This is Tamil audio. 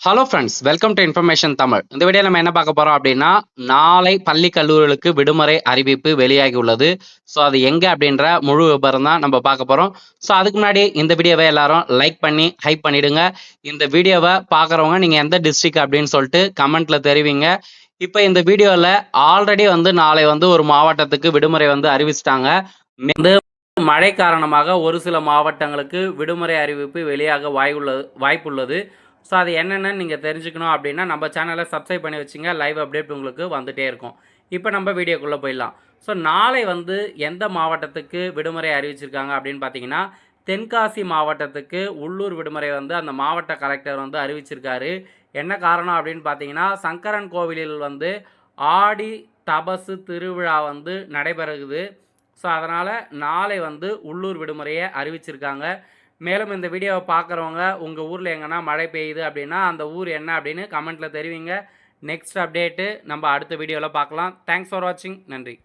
Hello friends welcome to information Tamil இந்த வீடியோ நம்ம என்ன பார்க்க போறோம் அப்படின்னா நாளை பள்ளி கல்லூரிகளுக்கு விடுமுறை அறிவிப்பு வெளியாகி உள்ளது. ஸோ அது எங்க அப்படின்ற முழு விபரம் தான் நம்ம பார்க்க போறோம். ஸோ அதுக்கு முன்னாடி இந்த வீடியோவை எல்லாரும் லைக் பண்ணி ஹைப் பண்ணிடுங்க. இந்த வீடியோவை பார்க்குறவங்க நீங்க எந்த டிஸ்ட்ரிக்ட் அப்படின்னு சொல்லிட்டு கமெண்ட்ல தெரிவிங்க. இப்போ இந்த வீடியோவில் ஆல்ரெடி வந்து நாளை வந்து ஒரு மாவட்டத்துக்கு விடுமுறை வந்து அறிவிச்சிட்டாங்க. மழை காரணமாக ஒரு சில மாவட்டங்களுக்கு விடுமுறை அறிவிப்பு வெளியாக வாய்ப்புள்ளது வாய்ப்புள்ளது. ஸோ அது என்னென்னு நீங்கள் தெரிஞ்சுக்கணும் அப்படின்னா நம்ம சேனலை சப்ஸ்கிரைப் பண்ணி வச்சுங்க. லைவ் அப்டேட் உங்களுக்கு வந்துகிட்டே இருக்கும். இப்போ நம்ம வீடியோக்குள்ளே போயிடலாம். ஸோ நாளை வந்து எந்த மாவட்டத்துக்கு விடுமுறை அறிவிச்சிருக்காங்க அப்படின்னு பார்த்தீங்கன்னா தென்காசி மாவட்டத்துக்கு உள்ளூர் விடுமுறை வந்து அந்த மாவட்ட கலெக்டர் வந்து அறிவிச்சிருக்காரு. என்ன காரணம் அப்படின்னு பார்த்தீங்கன்னா சங்கரன் கோவிலில் வந்து ஆடி தபசு திருவிழா வந்து நடைபெறுகுது. ஸோ அதனால் நாளை வந்து உள்ளூர் விடுமுறையை அறிவிச்சிருக்காங்க. மேலும் இந்த வீடியோவை பார்க்குறவங்க உங்கள் ஊரில் எங்கன்னா மழை பெய்யுது அப்படின்னா அந்த ஊர் என்ன அப்படின்னு கமெண்ட்டில் தெரிவிங்க. நெக்ஸ்ட் அப்டேட்டு நம்ம அடுத்த வீடியோவில் பார்க்கலாம். தேங்க்ஸ் ஃபார் வாட்சிங் நன்றி.